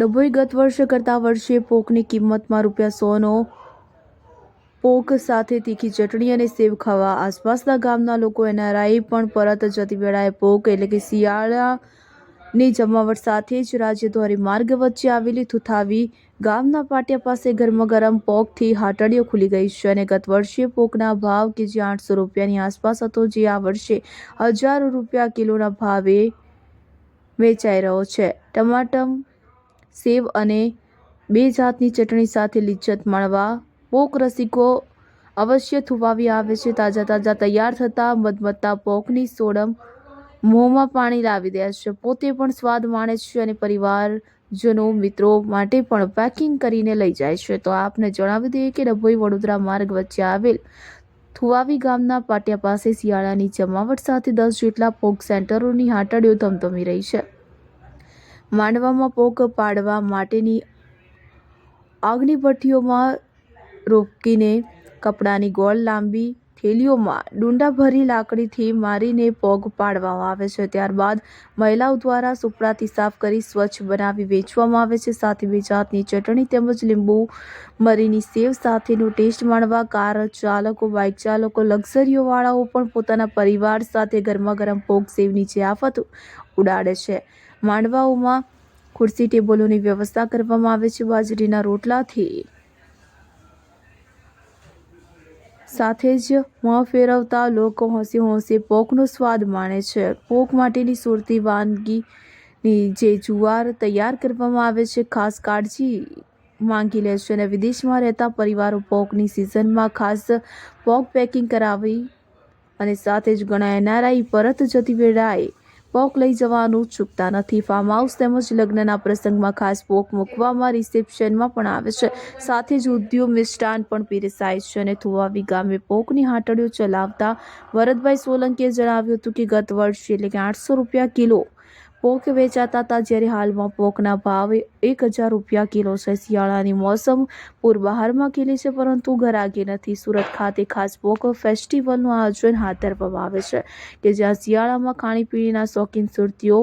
ડભોઈ ગત વર્ષે કરતા વર્ષે પોકની કિંમતમાં રૂપિયા સોનો પોક સાથે તીખી ચટણી અને સેવ ખાવા આસપાસના ગામના લોકો એનઆરઆઈ પણ પરત જતી વેળાએ પોક એટલે કે શિયાળાની જમાવટ સાથે જ રાજ્ય માર્ગ વચ્ચે આવેલી થુથાવી ગામના પાટિયા પાસે ગરમા પોકથી હાટડીઓ ખુલી ગઈ છે અને ગત વર્ષે પોકના ભાવ કે જે આઠસો રૂપિયાની આસપાસ હતો જે આ વર્ષે હજારો રૂપિયા કિલોના ભાવે વેચાઈ રહ્યો છે. ટમાટમ સેવ અને બે જાતની ચટણી સાથે લિજ્જત માણવા. પોક રસિકો અવશ્ય થુવાવી આવે છે. તાજા તાજા તૈયાર થતા મધમતા પોકની સોડમ મોંમાં પાણી લાવી દે છે. પોતે પણ સ્વાદ માણે છે અને પરિવારજનો મિત્રો માટે પણ પેકિંગ કરીને લઈ જાય છે. તો આપને જણાવી દઈએ કે ડભોઈ વડોદરા માર્ગ વચ્ચે આવેલ થુવાવી ગામના પાટિયા પાસે શિયાળાની જમાવટ સાથે દસ જેટલા પોક સેન્ટરોની હાટડીઓ ધમધમી રહી છે. માંડવામાં પોક પાડવા માટેની આગની ભઠ્ઠીઓમાં રોકીને કપડાની ગોળ લાંબી થેલીઓમાં ડુંડા ભરી લાકડીથી મારીને પોગ પાડવામાં આવે છે. ત્યારબાદ મહિલાઓ દ્વારા સુપડાથી સાફ કરી સ્વચ્છ બનાવી વેચવામાં આવે છે. સાથે બે જાતની ચટણી તેમજ લીંબુ મરીની સેવ સાથેનો ટેસ્ટ માણવા કાર ચાલકો, બાઇક ચાલકો, લક્ઝરીઓવાળાઓ પણ પોતાના પરિવાર સાથે ગરમા ગરમ પોગ સેવની જે આફત ઉડાડે છે. માંડવાઓમાં ખુરશી ટેબલોની વ્યવસ્થા કરવામાં આવે છે બાજરીના રોટલાથી. સાથે જ મોં ફેરવતા લોકો હોંશે હોંશે પોકનો સ્વાદ માણે છે. પોક માટેની સુરતી વાનગીની જે જુવાર તૈયાર કરવામાં આવે છે, ખાસ કાળજી માંગી લે છે અને વિદેશમાં રહેતા પરિવારો પોકની સિઝનમાં ખાસ પોક પેકિંગ કરાવી અને સાથે જ ઘણા એનઆરઆઈ પરત જતી વેળાએ પોક લઈ જવાનું ચૂકતા નથી. ફાર્મ હાઉસ તેમજ લગ્નના પ્રસંગમાં ખાસ પોક મૂકવામાં રિસેપ્શનમાં પણ આવે છે. સાથે જ ઉદ્યોગ મિષ્ટાન પણ પીરસાય છે અને થુવાવી ગામે પોકની હાટડીઓ ચલાવતા વરદભાઈ સોલંકીએ જણાવ્યું હતું કે ગત વર્ષે એટલે કે આઠસો રૂપિયા કિલો પોક વેચાતા હતા જ્યારે હાલમાં પોકના ભાવ એક હજાર રૂપિયા કિલો છે શિયાળાની મોસમ પૂર બહારમાં ખીલી છે, પરંતુ ઘરાકી નથી. સુરત ખાતે ખાસ પોક ફેસ્ટિવલનું આયોજન હાથ ધરવામાં આવે છે કે જ્યાં શિયાળામાં ખાણીપીણીના શોખીન સુરતીઓ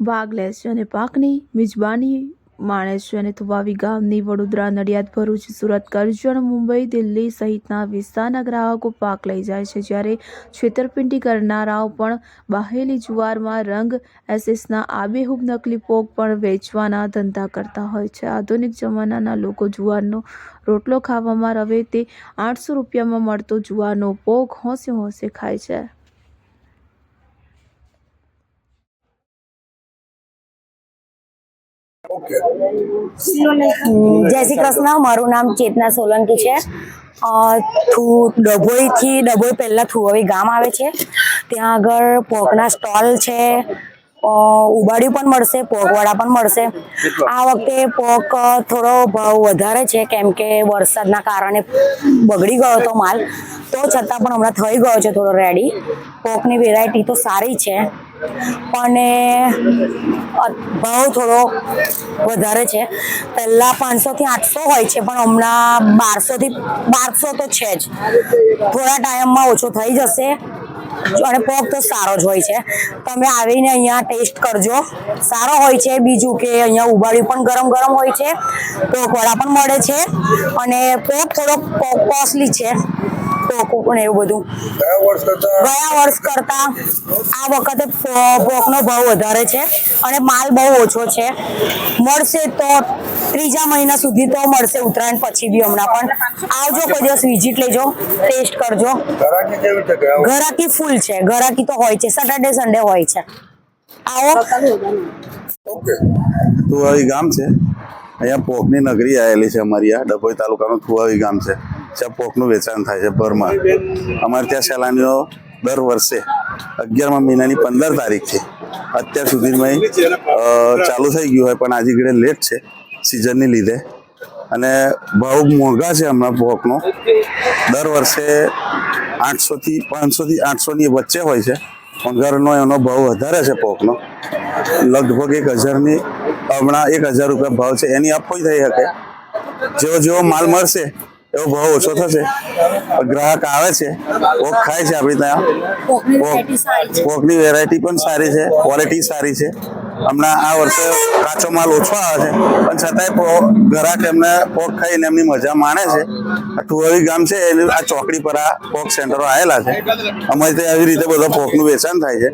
ભાગ લે છે અને પાકની મિજબાની માણે છે અને થુવાવી ગામની વડોદરા નડિયાદ, ભરૂચ, સુરત, કરજણ મુંબઈ, દિલ્હી સહિતના વિસ્તારના ગ્રાહકો પાક લઈ જાય છે. જ્યારે છેતરપિંડી કરનારાઓ પણ બાહેલી જુવારમાં રંગ એસેસના આબેહૂબ નકલી પોક પણ વેચવાના ધંધા કરતા હોય છે. આધુનિક જમાનાના લોકો જુવારનો રોટલો ખાવામાં રવે તે આઠસો રૂપિયામાં મળતો જુવારનો પોક હોંશે હોંશે ખાય છે. જય શ્રી કૃષ્ણ. મારું નામ ચેતના સોલંકી છે. ડભોઈથી ડભોઈ પહેલા થુવાવી ગામ આવે છે. ત્યાં આગળ પોકના સ્ટોલ છે. ઉબાડ્યું પણ મળશે પોકવાળા પણ મળશે. આ વખતે પોક થોડો ભાવ વધારે છે કેમ કે વરસાદના કારણે બગડી ગયો હતો માલ. તો છતાં પણ હમણાં થઈ ગયો છે થોડો રેડી પોકની વેરાયટી તો સારી છે. અને ભાવ થોડો વધારે છે. પહેલાં પાંચસોથી આઠસો હોય છે, પણ હમણાં બારસોથી બારસો તો છે જ. થોડા ટાઈમમાં ઓછો થઈ જશે અને પોક તો સારો જ હોય છે. તમે આવીને અહીંયા ટેસ્ટ કરજો. સારો હોય છે બીજું કે અહીંયા ઉબાળ્યું પણ ગરમ ગરમ હોય છે. પોક વડા પણ મળે છે. અને પોક થોડો કોસ્ટલી છે. પોક પણ એવું બધું. ગયા વર્ષ કરતા? આ વખતે પોકનો ભાવ વધારે છે અને માલ બહુ ઓછો છે. મળશે તો ત્રીજા મહિના સુધી તો મળશે ઉત્તરાયણ પછી બી હમણાં પણ. આવજો કોઈ દિવસ વિઝિટ લેજો ટેસ્ટ કરજો. ઘરાકી ફૂલ છે ઘરાકી તો હોય છે સેટરડે સન્ડે હોય છે. આવો. તુવાવી ગામ છે. અહીંયા પોકની નગરી આવેલી છે અમારી આ ડભોઈ તાલુકાનું થુવાવી ગામ છે. પોકનું વેચાણ થાય છે ભરમાં. અમારે ત્યાં સહેલાનીઓ દર વર્ષે અગિયારમા મહિનાની પંદર તારીખથી અત્યાર સુધીમાં ચાલુ થઈ ગયું હોય, પણ આજે ઘડે લેટ છે સિઝનની લીધે. અને ભાવ મોંઘા છે હમણાં પોકનો દર વર્ષે આઠસોથી, પાંચસોથી આઠસોની વચ્ચે હોય છે. પણ ઘરનો એનો ભાવ વધારે છે પોકનો લગભગ એક હજારની, હમણાં એક હજાર રૂપિયા ભાવ છે. એની અપ થઈ શકે. જેવો જેવો માલ મળશે એવો ભાવ ઓછો થશે. ગ્રાહક આવે છે પોક ખાય છે આપણી ત્યાં. પોક પોકની વેરાયટી પણ સારી છે ક્વોલિટી સારી છે. હમણાં આ વર્ષે કાચો માલ ઓછો આવે છે પણ છતાંય પો- ગ્રાહક એમને પોક ખાઈને એમની મજા માણે છે. આ ટુવાવી ગામ છે એની આ ચોકડી પર આ પોક સેન્ટરો આવેલા છે. અમારે ત્યાં આવી રીતે બધા પોકનું વેચાણ થાય છે.